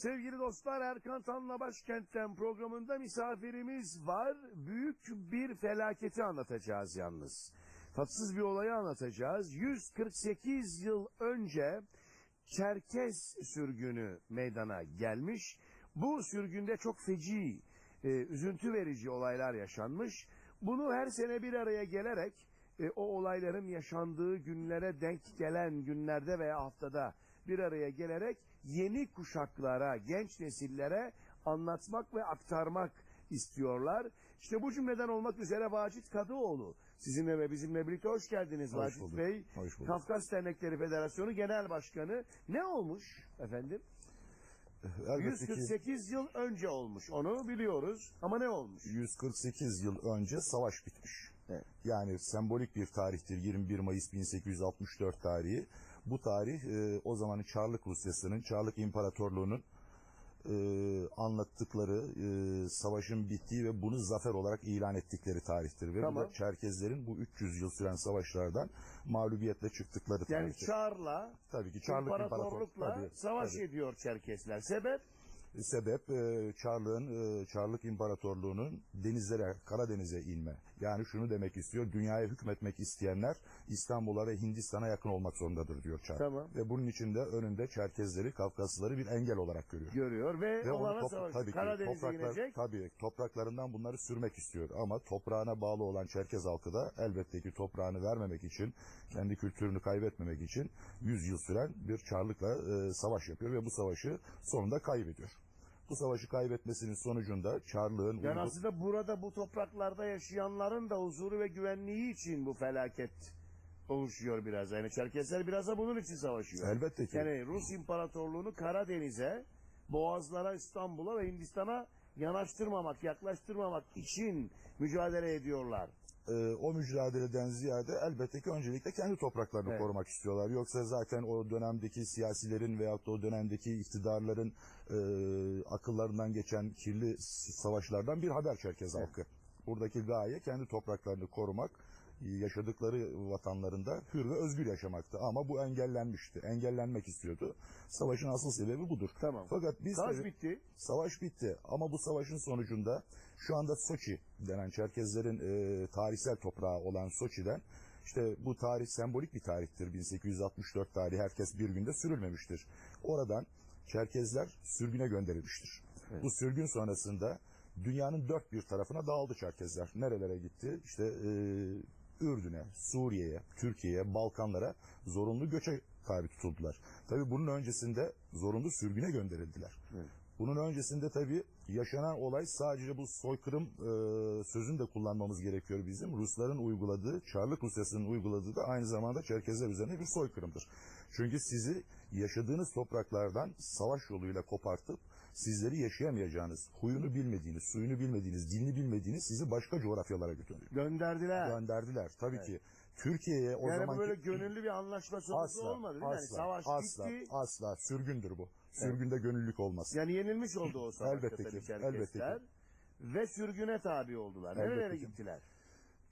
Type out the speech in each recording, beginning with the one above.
Sevgili dostlar Erkan Tan'la Başkent'ten programında misafirimiz var. Büyük bir felaketi anlatacağız yalnız. Tatsız bir olayı anlatacağız. 148 yıl önce Çerkez sürgünü meydana gelmiş. Bu sürgünde çok feci, e, üzüntü verici olaylar yaşanmış. Bunu her sene bir araya gelerek e, o olayların yaşandığı günlere denk gelen günlerde veya haftada bir araya gelerek yeni kuşaklara, genç nesillere anlatmak ve aktarmak istiyorlar. İşte bu cümleden olmak üzere Vacit Kadıoğlu sizinle ve bizimle birlikte hoş geldiniz Hoş Vacit bulduk, Bey. hoş bulduk. Kafkas Dernekleri Federasyonu Genel Başkanı. Ne olmuş efendim? Elbette ki 148 yıl önce olmuş. Onu biliyoruz. Ama ne olmuş? 148 yıl önce savaş bitmiş. Evet. Yani sembolik bir tarihtir 21 Mayıs 1864 tarihi. Bu tarih e, o zamanın Çarlık Rusyası'nın, Çarlık İmparatorluğu'nun e, anlattıkları e, savaşın bittiği ve bunu zafer olarak ilan ettikleri tarihtir. Ve bu Tamam. da Çerkezlerin bu 300 yıl süren savaşlardan mağlubiyetle çıktıkları Yani tarihtir. Çar'la Tabii ki Çarlık imparatorlukla İmparatorluğu. savaş tabii. ediyor Çerkesler. Sebep? Sebep e, Çarlığın, e, Çarlık İmparatorluğu'nun denizlere, Karadeniz'e inme. Yani şunu demek istiyor, dünyaya hükmetmek isteyenler İstanbul'a ve Hindistan'a yakın olmak zorundadır diyor Çarlık. Tamam. Ve bunun için de önünde Çerkezleri, Kafkaslıları bir engel olarak görüyor. Görüyor ve, Ve top- savaş. tabii Karadeniz'e topraklar, inecek. tabii topraklarından bunları sürmek istiyor. Ama toprağına bağlı olan Çerkez halkı da elbette ki toprağını vermemek için, kendi kültürünü kaybetmemek için 100 yıl süren bir Çarlık'la e, savaş yapıyor ve bu savaşı sonunda kaybediyor. Bu savaşı kaybetmesinin sonucunda Çarlık'ın Yani uygu- aslında burada bu topraklarda yaşayanların da huzuru ve güvenliği için bu felaket oluşuyor biraz. Yani Çerkesler biraz da bunun için savaşıyor. elbette ki Yani Rus İmparatorluğunu Karadeniz'e, Boğazlara, İstanbul'a ve Hindistan'a yanaştırmamak, yaklaştırmamak için mücadele ediyorlar. E, o mücadeleden ziyade elbette ki öncelikle kendi topraklarını Evet. korumak istiyorlar. Yoksa zaten o dönemdeki siyasilerin veyahut da o dönemdeki iktidarların e, akıllarından geçen kirli savaşlardan bir haber Çerkez halkı. Buradaki gaye kendi topraklarını korumak, yaşadıkları vatanlarında hür ve özgür yaşamaktı. Ama bu engellenmişti. Engellenmek istiyordu. Savaşın asıl sebebi budur. Tamam. Fakat biz Savaş bitti. Savaş bitti ama bu savaşın sonucunda şu anda Soçi denen Çerkezlerin e, tarihsel toprağı olan Soçi'den işte bu tarih sembolik bir tarihtir. 1864 tarihi herkes bir günde sürülmemiştir. Oradan Çerkezler sürgüne gönderilmiştir. Bu sürgün sonrasında dünyanın dört bir tarafına dağıldı Çerkezler. Nerelere gitti? İşte e, Ürdün'e, Suriye'ye, Türkiye'ye, Balkanlara zorunlu göçe tabi tutuldular. Tabi bunun öncesinde zorunlu sürgüne gönderildiler. Bunun öncesinde tabii yaşanan olay sadece bu soykırım e, sözünü de kullanmamız gerekiyor bizim. Rusların uyguladığı, Çarlık Rusyası'nın uyguladığı da aynı zamanda Çerkezler üzerine bir soykırımdır. Çünkü sizi yaşadığınız topraklardan savaş yoluyla kopartıp sizleri yaşayamayacağınız, huyunu bilmediğiniz, suyunu bilmediğiniz, dilini bilmediğiniz sizi başka coğrafyalara götürüyor. Gönderdiler. Gönderdiler. Tabii ki Türkiye'ye o yani zaman bu böyle gönüllü bir anlaşma sonucu asla, olmadı değil mi? Yani asla, savaş asla, bitti. asla sürgündür bu. Sürgünde gönüllülük olmaz. Yani yenilmiş oldu o savaşta Elbette ki, elbette Ve sürgüne tabi oldular. Elbette Nerelere ki. gittiler?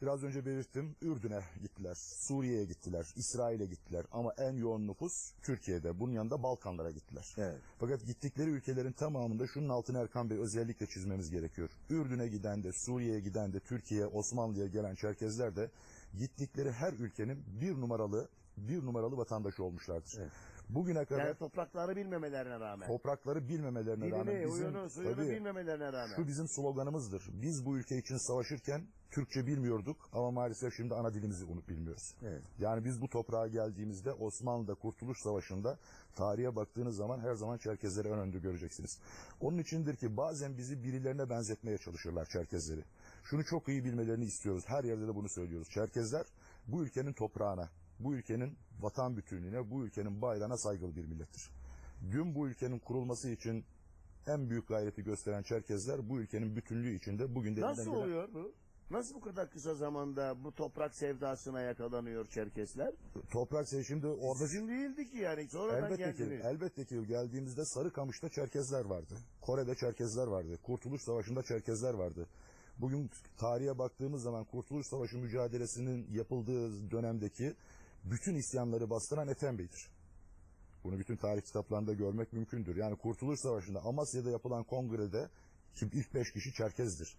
Biraz önce belirttim. Ürdün'e gittiler, Suriye'ye gittiler, İsrail'e gittiler ama en yoğun nüfus Türkiye'de. Bunun yanında Balkanlara gittiler. Evet. Fakat gittikleri ülkelerin tamamında şunun altını Erkan Bey özellikle çizmemiz gerekiyor. Ürdün'e giden de, Suriye'ye giden de, Türkiye, Osmanlı'ya gelen Çerkezler de gittikleri her ülkenin bir numaralı bir numaralı vatandaşı olmuşlardır. Evet. Bugüne kadar Yani toprakları bilmemelerine rağmen. toprakları bilmemelerine rağmen Dilini, bizim huyunu, suyunu tabii, bilmemelerine rağmen. şu bizim sloganımızdır. Biz bu ülke için savaşırken Türkçe bilmiyorduk ama maalesef şimdi ana dilimizi unut bilmiyoruz. Evet. Yani biz bu toprağa geldiğimizde Osmanlı'da Kurtuluş Savaşı'nda tarihe baktığınız zaman her zaman Çerkezleri ön önde göreceksiniz. Onun içindir ki bazen bizi birilerine benzetmeye çalışırlar Çerkezleri. Şunu çok iyi bilmelerini istiyoruz. Her yerde de bunu söylüyoruz. Çerkezler bu ülkenin toprağına, bu ülkenin vatan bütünlüğüne, bu ülkenin bayrağına saygılı bir millettir. Dün bu ülkenin kurulması için en büyük gayreti gösteren Çerkezler bu ülkenin bütünlüğü içinde bugün de Nasıl gelen- oluyor bu? Nasıl bu kadar kısa zamanda bu toprak sevdasına yakalanıyor Çerkesler? Toprak şey şimdi orada Bizim değildi ki yani sonradan elbette ki, elbette ki geldiğimizde Sarıkamış'ta Çerkezler vardı. Kore'de Çerkezler vardı. Kurtuluş Savaşı'nda Çerkezler vardı. Bugün tarihe baktığımız zaman Kurtuluş Savaşı mücadelesinin yapıldığı dönemdeki bütün isyanları bastıran Ethem Bey'dir. Bu Bunu bütün tarih kitaplarında görmek mümkündür. Yani Kurtuluş Savaşı'nda Amasya'da yapılan kongrede ki ilk beş kişi Çerkez'dir.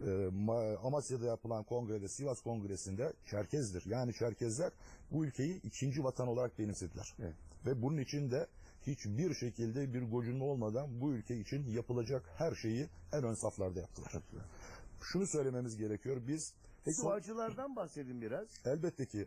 Ee, Ma- Amasya'da yapılan kongrede, Sivas Kongresi'nde Çerkez'dir. Yani Çerkezler bu ülkeyi ikinci vatan olarak benimsediler. Evet. Ve bunun için de hiçbir şekilde bir gocunma olmadan bu ülke için yapılacak her şeyi en ön saflarda yaptılar. Şunu söylememiz gerekiyor. Biz Peki son- o acılardan bahsedin biraz. Elbette ki.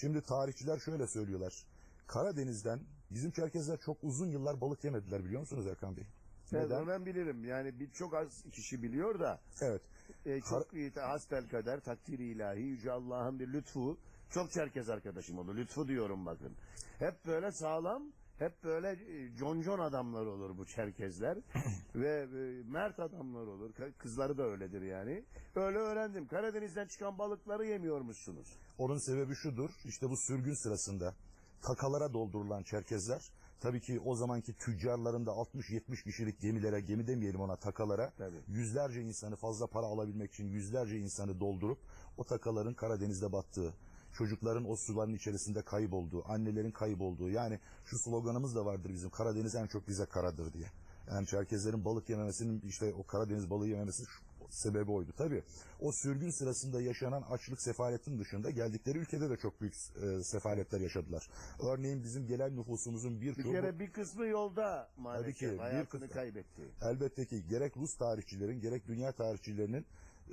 Şimdi tarihçiler şöyle söylüyorlar. Karadeniz'den bizim Çerkezler çok uzun yıllar balık yemediler biliyor musunuz Erkan Bey? Neden? ben bilirim. Yani bir çok az kişi biliyor da Evet. e, çok iyi hasbel kader takdiri ilahi yüce Allah'ın bir lütfu. Çok Çerkez arkadaşım oldu. Lütfu diyorum bakın. Hep böyle sağlam hep böyle e, concon adamlar olur bu Çerkezler ve e, mert adamlar olur. Kızları da öyledir yani. Öyle öğrendim. Karadeniz'den çıkan balıkları yemiyormuşsunuz. Onun sebebi şudur. İşte bu sürgün sırasında takalara doldurulan Çerkezler tabii ki o zamanki tüccarların da 60-70 kişilik gemilere, gemi demeyelim ona takalara Tabii. yüzlerce insanı fazla para alabilmek için yüzlerce insanı doldurup o takaların Karadeniz'de battığı, çocukların o suların içerisinde kaybolduğu, annelerin kaybolduğu yani şu sloganımız da vardır bizim Karadeniz en çok bize karadır diye. Yani Çerkezlerin balık yememesinin işte o Karadeniz balığı yememesi sebebi oydu. Tabii o sürgün sırasında yaşanan açlık sefaletin dışında geldikleri ülkede de çok büyük e, sefaletler yaşadılar. Örneğin bizim gelen nüfusumuzun Bir birçoğu kere bir kısmı yolda maalesef ki, bir hayatını kısmı. kaybetti. Elbette ki gerek Rus tarihçilerin gerek dünya tarihçilerinin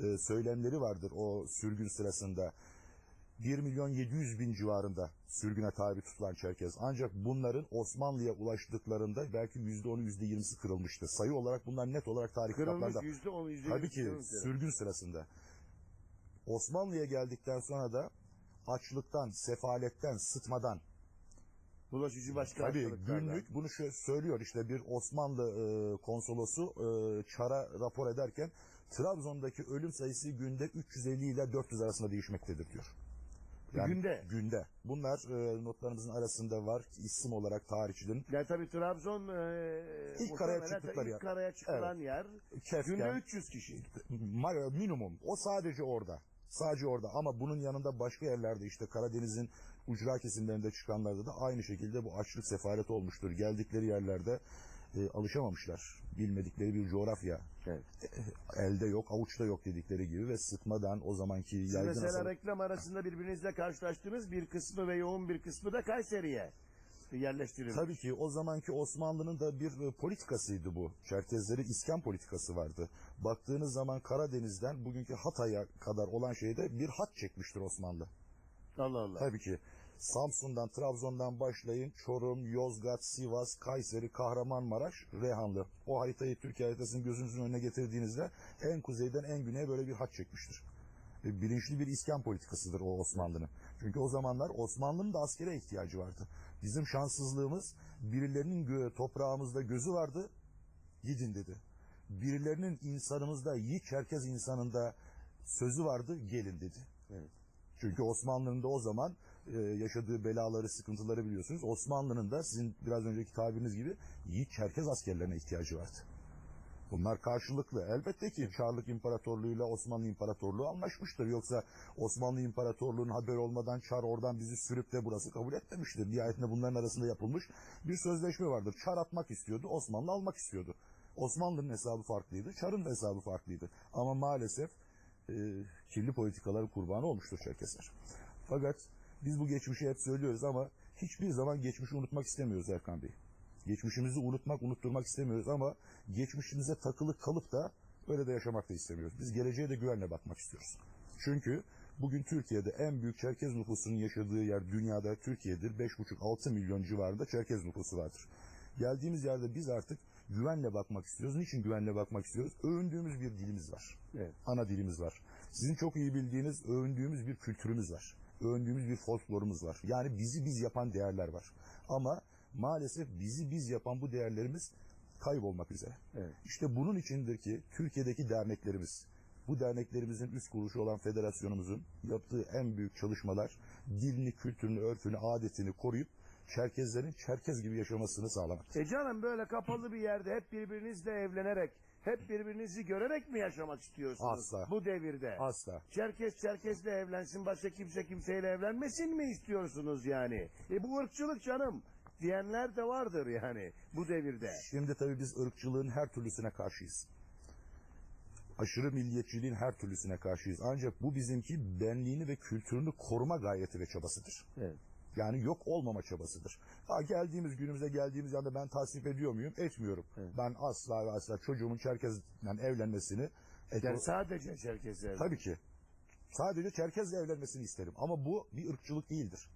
e, söylemleri vardır o sürgün sırasında. 1 milyon 700 bin civarında sürgüne tabi tutulan Çerkez. Ancak bunların Osmanlı'ya ulaştıklarında belki %10'u %20'si kırılmıştı. Sayı olarak bunlar net olarak tarih Kırılmış yüzde Tabii ki sürgün sırasında. Osmanlı'ya geldikten sonra da açlıktan, sefaletten, sıtmadan Bulaşıcı başka Tabii hastalıklardan. günlük bunu şöyle söylüyor işte bir Osmanlı e, konsolosu e, Çar'a rapor ederken Trabzon'daki ölüm sayısı günde 350 ile 400 arasında değişmektedir diyor. Günde? Günde. Bunlar e, notlarımızın arasında var isim olarak tarihçilerin. Ya tabii Trabzon e, İlk karaya çıktıkları ilk yer. karaya çıkılan yer. Kefken, Günde 300 kişi. Minimum. O sadece orada. Sadece orada ama bunun yanında başka yerlerde işte Karadeniz'in ucra kesimlerinde çıkanlarda da aynı şekilde bu açlık sefalet olmuştur. Geldikleri yerlerde e, alışamamışlar. Bilmedikleri bir coğrafya. Evet. Elde yok, avuçta yok dedikleri gibi ve sıtmadan o zamanki Siz yaygın mesela hastalık- reklam arasında birbirinizle karşılaştınız. Bir kısmı ve yoğun bir kısmı da Kayseri'ye yerleştirilmiş. Tabii ki o zamanki Osmanlı'nın da bir e, politikasıydı bu. Çerkezleri iskan politikası vardı. Baktığınız zaman Karadeniz'den bugünkü Hatay'a kadar olan şeyde bir hat çekmiştir Osmanlı. Allah Allah. Tabii ki. Samsun'dan, Trabzon'dan başlayın. Çorum, Yozgat, Sivas, Kayseri, Kahramanmaraş, Reyhanlı. O haritayı Türkiye haritasını gözünüzün önüne getirdiğinizde en kuzeyden en güneye böyle bir hat çekmiştir. Ve bilinçli bir iskan politikasıdır o Osmanlı'nın. Çünkü o zamanlar Osmanlı'nın da askere ihtiyacı vardı. Bizim şanssızlığımız birilerinin gö- toprağımızda gözü vardı, gidin dedi. Birilerinin insanımızda, Yiğit Çerkez insanında sözü vardı, gelin dedi. Evet. Çünkü Osmanlı'nın da o zaman e, yaşadığı belaları, sıkıntıları biliyorsunuz. Osmanlı'nın da sizin biraz önceki tabiriniz gibi Yiğit Çerkez askerlerine ihtiyacı vardı. Bunlar karşılıklı. Elbette ki Çarlık İmparatorluğu'yla Osmanlı İmparatorluğu anlaşmıştır. Yoksa Osmanlı İmparatorluğu'nun haber olmadan Çar oradan bizi sürüp de burası kabul etmemiştir. Nihayetinde bunların arasında yapılmış bir sözleşme vardır. Çar atmak istiyordu, Osmanlı almak istiyordu. Osmanlı'nın hesabı farklıydı, Çar'ın hesabı farklıydı. Ama maalesef e, kirli politikaların kurbanı olmuştur Çerkesler. Fakat biz bu geçmişi hep söylüyoruz ama hiçbir zaman geçmişi unutmak istemiyoruz Erkan Bey. Geçmişimizi unutmak, unutturmak istemiyoruz ama geçmişimize takılı kalıp da öyle de yaşamak da istemiyoruz. Biz geleceğe de güvenle bakmak istiyoruz. Çünkü bugün Türkiye'de en büyük Çerkez nüfusunun yaşadığı yer dünyada Türkiye'dir. 5,5-6 milyon civarında Çerkez nüfusu vardır. Geldiğimiz yerde biz artık güvenle bakmak istiyoruz. Niçin güvenle bakmak istiyoruz? Övündüğümüz bir dilimiz var. Evet. Ana dilimiz var. Sizin çok iyi bildiğiniz övündüğümüz bir kültürümüz var. Övündüğümüz bir folklorumuz var. Yani bizi biz yapan değerler var. Ama maalesef bizi biz yapan bu değerlerimiz kaybolmak üzere. Evet. İşte bunun içindir ki Türkiye'deki derneklerimiz, bu derneklerimizin üst kuruluşu olan federasyonumuzun yaptığı en büyük çalışmalar dilini, kültürünü, örfünü, adetini koruyup Çerkezlerin Çerkez gibi yaşamasını sağlamak. E canım böyle kapalı bir yerde hep birbirinizle evlenerek, hep birbirinizi görerek mi yaşamak istiyorsunuz? Asla. Bu devirde. Asla. Çerkez Çerkez'le evlensin, başka kimse kimseyle evlenmesin mi istiyorsunuz yani? E bu ırkçılık canım. diyenler de vardır yani bu devirde. Şimdi tabii biz ırkçılığın her türlüsüne karşıyız. Aşırı milliyetçiliğin her türlüsüne karşıyız. Ancak bu bizimki benliğini ve kültürünü koruma gayreti ve çabasıdır. Evet. Yani yok olmama çabasıdır. Ha, geldiğimiz günümüze geldiğimiz yanda ben tasvip ediyor muyum? Etmiyorum. Evet. Ben asla ve asla çocuğumun Çerkez'den evlenmesini Yani sadece Çerkezler. Tabii ki. Sadece Çerkez'le evlenmesini isterim. Ama bu bir ırkçılık değildir.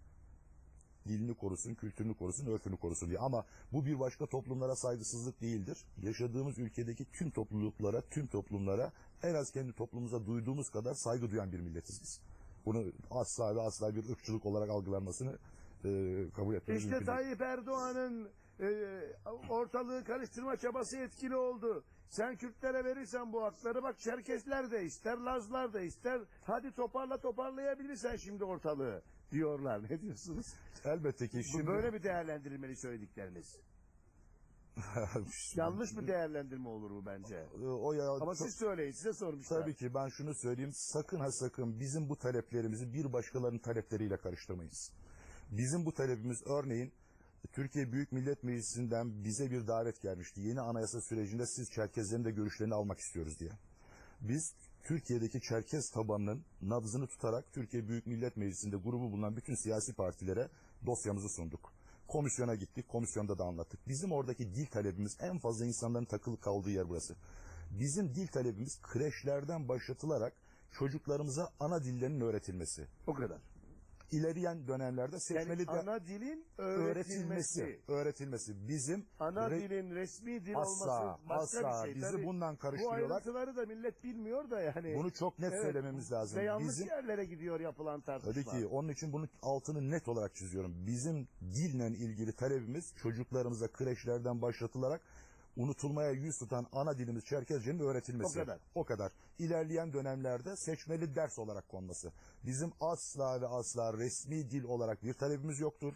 Dilini korusun, kültürünü korusun, örfünü korusun diye. Ama bu bir başka toplumlara saygısızlık değildir. Yaşadığımız ülkedeki tüm topluluklara, tüm toplumlara en az kendi toplumumuza duyduğumuz kadar saygı duyan bir milletiz biz. Bunu asla ve asla bir ırkçılık olarak algılanmasını e, kabul etmemiz İşte. Tayyip Erdoğan'ın e, ortalığı karıştırma çabası etkili oldu. Sen Kürtlere verirsen bu hakları bak Çerkesler de ister, Lazlar da ister. Hadi toparla toparlayabilirsen şimdi ortalığı diyorlar. Ne diyorsunuz? Elbette ki Bu şimdi... böyle bir değerlendirilmeli söyledikleriniz. Yanlış mı değerlendirme olur bu bence? o ya, Ama siz söyleyin size sormuşlar. Tabii ki ben şunu söyleyeyim. Sakın ha sakın bizim bu taleplerimizi bir başkalarının talepleriyle karıştırmayız. Bizim bu talebimiz örneğin Türkiye Büyük Millet Meclisi'nden bize bir davet gelmişti. Yeni anayasa sürecinde siz Çerkezlerin de görüşlerini almak istiyoruz diye. Biz Türkiye'deki Çerkez tabanının nabzını tutarak Türkiye Büyük Millet Meclisi'nde grubu bulunan bütün siyasi partilere dosyamızı sunduk. Komisyona gittik, komisyonda da anlattık. Bizim oradaki dil talebimiz en fazla insanların takılı kaldığı yer burası. Bizim dil talebimiz kreşlerden başlatılarak çocuklarımıza ana dillerinin öğretilmesi. O kadar. İlerleyen dönemlerde seçmeli Yani de ana dilin öğretilmesi. öğretilmesi. Öğretilmesi. Bizim Ana re- dilin resmi dil asla olması başka asla bir şey. bizi Tabii bundan bu karıştırıyorlar. ayrıntıları da millet bilmiyor da yani. Bunu çok net Evet, söylememiz lazım. Ve yanlış Bizim yerlere gidiyor yapılan tartışma. Tabii ki onun için bunun altını net olarak çiziyorum. Bizim dille ilgili talebimiz çocuklarımıza kreşlerden başlatılarak unutulmaya yüz tutan ana dilimiz Çerkezce'nin öğretilmesi. O kadar. O kadar. İlerleyen dönemlerde seçmeli ders olarak konması. Bizim asla ve asla resmi dil olarak bir talebimiz yoktur.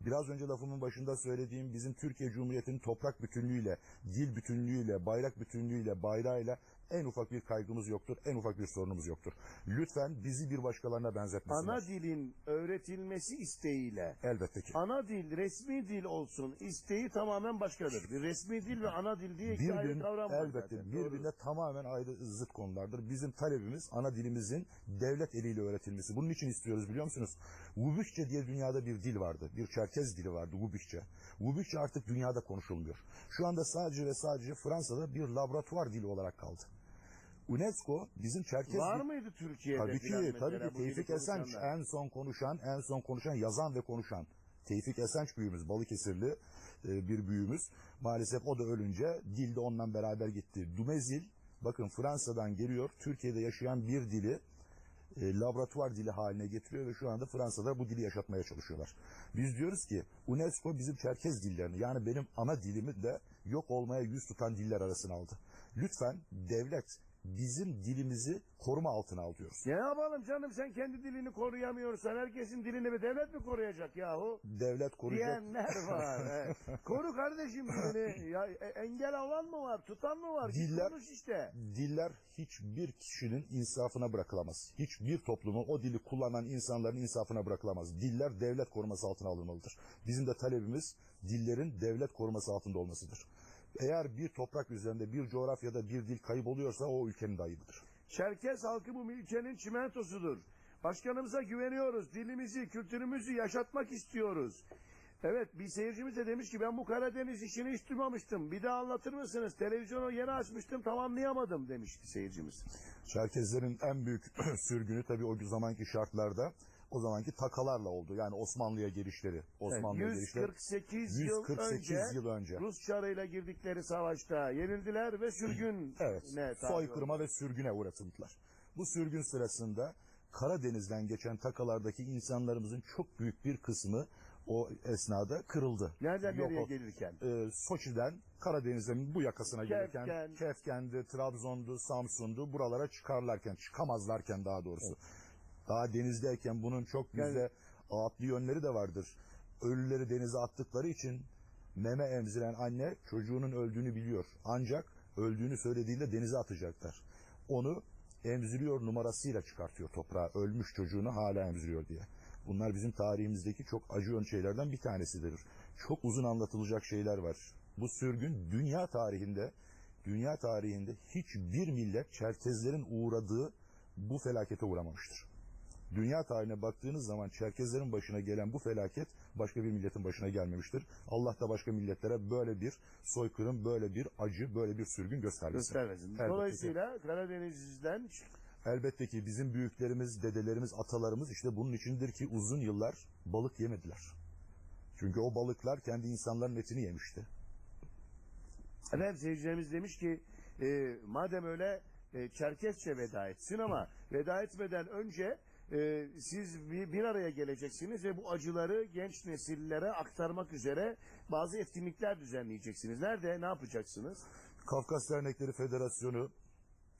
Biraz önce lafımın başında söylediğim bizim Türkiye Cumhuriyeti'nin toprak bütünlüğüyle, dil bütünlüğüyle, bayrak bütünlüğüyle, bayrağıyla en ufak bir kaygımız yoktur, en ufak bir sorunumuz yoktur. Lütfen bizi bir başkalarına benzetmesinler. Ana dilin öğretilmesi isteğiyle Elbette ki. ana dil resmi dil olsun isteği tamamen başkadır. Bir resmi dil ve ana dil diye iki ayrı Birbirine, kavram var elbette zaten. birbirine Doğru. tamamen ayrı zıt konulardır. Bizim talebimiz ana dilimizin devlet eliyle öğretilmesi. Bunun için istiyoruz biliyor musunuz? Wubikçe diye dünyada bir dil vardı. Bir Çerkez dili vardı Wubikçe. Wubikçe artık dünyada konuşulmuyor. Şu anda sadece ve sadece Fransa'da bir laboratuvar dili olarak kaldı. UNESCO bizim Çerkez Var mıydı Türkiye'de? Tabii ki, tabii ki Tevfik Esenç en son konuşan, en son konuşan, yazan ve konuşan. Tevfik Esenç büyüğümüz, Balıkesirli e, bir büyüğümüz. Maalesef o da ölünce dil de ondan beraber gitti. Dumezil, bakın Fransa'dan geliyor, Türkiye'de yaşayan bir dili e, laboratuvar dili haline getiriyor ve şu anda Fransa'da bu dili yaşatmaya çalışıyorlar. Biz diyoruz ki UNESCO bizim Çerkez dillerini yani benim ana dilimi de yok olmaya yüz tutan diller arasına aldı. Lütfen devlet bizim dilimizi koruma altına al diyoruz. Ne yapalım canım sen kendi dilini koruyamıyorsan herkesin dilini bir devlet mi koruyacak yahu? Devlet koruyacak. Diyenler var. evet. Koru kardeşim dilini. Ya, e, engel alan mı var? Tutan mı var? Diller- Konuş işte. Diller hiçbir kişinin insafına bırakılamaz. Hiçbir toplumun o dili kullanan insanların insafına bırakılamaz. Diller devlet koruması altına alınmalıdır. Bizim de talebimiz dillerin devlet koruması altında olmasıdır. Eğer bir toprak üzerinde bir coğrafyada bir dil kayıp oluyorsa o ülkenin de ayıbıdır. Çerkez halkı bu ülkenin çimentosudur. Başkanımıza güveniyoruz. Dilimizi, kültürümüzü yaşatmak istiyoruz. Evet bir seyircimiz de demiş ki ben bu Karadeniz işini hiç duymamıştım. Bir daha anlatır mısınız? Televizyonu yeni açmıştım tamamlayamadım demiş bir seyircimiz. Çerkezlerin en büyük sürgünü tabii o zamanki şartlarda o zamanki takalarla oldu. Yani Osmanlı'ya gelişleri. Osmanlı'ya Evet, gelişleri. 148, 148 yıl önce, yıl önce. Rus çarıyla girdikleri savaşta yenildiler ve sürgün Evet. ne soykırıma oldu. ve sürgüne uğratıldılar. Bu sürgün sırasında Karadeniz'den geçen takalardaki insanlarımızın çok büyük bir kısmı o esnada kırıldı. Nereden Yok nereye o- gelirken? Ee, Soçi'den Karadeniz'in bu yakasına Kefken. gelirken Kefken'di, Trabzon'du, Samsun'du buralara çıkarlarken, çıkamazlarken daha doğrusu. Daha denizdeyken bunun çok Yani- bizde atlı yönleri de vardır. Ölüleri denize attıkları için meme emziren anne çocuğunun öldüğünü biliyor. Ancak öldüğünü söylediğinde denize atacaklar. Onu emziriyor numarasıyla çıkartıyor toprağa. Ölmüş çocuğunu hala emziriyor diye. Bunlar bizim tarihimizdeki çok acı ön şeylerden bir tanesidir. çok uzun anlatılacak şeyler var. Bu sürgün dünya tarihinde dünya tarihinde hiçbir millet Çerkezlerin uğradığı bu felakete uğramamıştır. Dünya tarihine baktığınız zaman Çerkezlerin başına gelen bu felaket başka bir milletin başına gelmemiştir. Allah da başka milletlere böyle bir soykırım, böyle bir acı, böyle bir sürgün göstermesin. Göstermesin. Dolayısıyla Karadeniz'den Elbette ki bizim büyüklerimiz, dedelerimiz, atalarımız işte bunun içindir ki uzun yıllar balık yemediler. Çünkü o balıklar kendi insanların etini yemişti. efendim seyircilerimiz demiş ki e, madem öyle e, Çerkezçe veda etsin ama veda etmeden önce e, siz bir, bir araya geleceksiniz ve bu acıları genç nesillere aktarmak üzere bazı etkinlikler düzenleyeceksiniz. Nerede? Ne yapacaksınız? Kafkas Dernekleri Federasyonu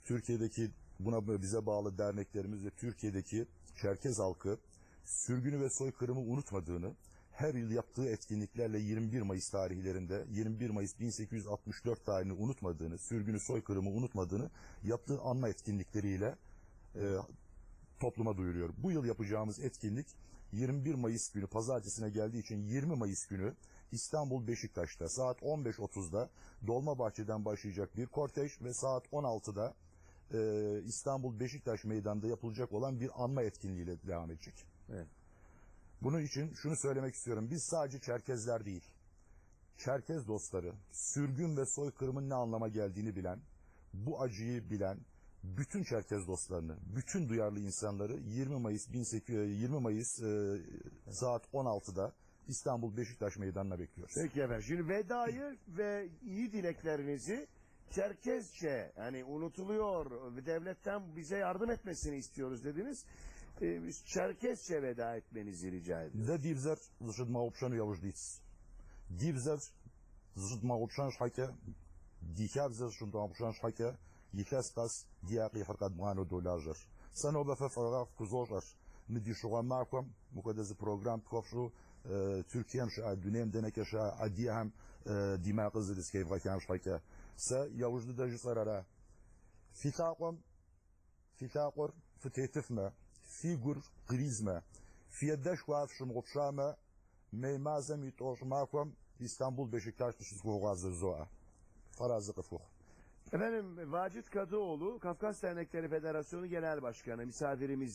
Türkiye'deki buna bize bağlı derneklerimiz ve Türkiye'deki Çerkez halkı sürgünü ve soykırımı unutmadığını her yıl yaptığı etkinliklerle 21 Mayıs tarihlerinde 21 Mayıs 1864 tarihini unutmadığını, sürgünü soykırımı unutmadığını yaptığı anma etkinlikleriyle e, topluma duyuruyor. Bu yıl yapacağımız etkinlik 21 Mayıs günü pazartesine geldiği için 20 Mayıs günü İstanbul Beşiktaş'ta saat 15.30'da Dolmabahçe'den başlayacak bir kortej ve saat 16'da e, İstanbul Beşiktaş Meydanı'nda yapılacak olan bir anma etkinliğiyle devam edecek. Evet. Bunun için şunu söylemek istiyorum. Biz sadece Çerkezler değil, Çerkez dostları, sürgün ve soykırımın ne anlama geldiğini bilen, bu acıyı bilen, bütün Çerkez dostlarını, bütün duyarlı insanları 20 Mayıs 1800 20 Mayıs e, saat 16'da İstanbul Beşiktaş Meydanı'na bekliyoruz. Peki efendim. Şimdi vedayı ve iyi dileklerinizi Çerkezce yani unutuluyor devletten bize yardım etmesini istiyoruz dediniz. Ee, biz Çerkezce veda etmenizi rica ediyoruz. Dhe divzer zësht ma opshanu javëzhdis. Divzer zësht ma opshan shhake, dikavzer zësht ma opshan jitheskas diaqi hërkadmuano dolarësh. Sa në dhe fërgaf këzoshash në dishuga makum, më këtë zë program të kofshu, e, Türkiye'm şu dünem deneke şu adihem e, dima kızı diskeyf kakem şake. Se yavuzdu da jisarara. Fitakum fitakor fitetifme figur grizme fiyedeş kuafşım gupşame meymazem yitoşmakum İstanbul Beşiktaş dışısı kogazı zoa. Farazı kıfuh. Efendim Vacit Kadıoğlu Kafkas Dernekleri Federasyonu Genel Başkanı misafirimiz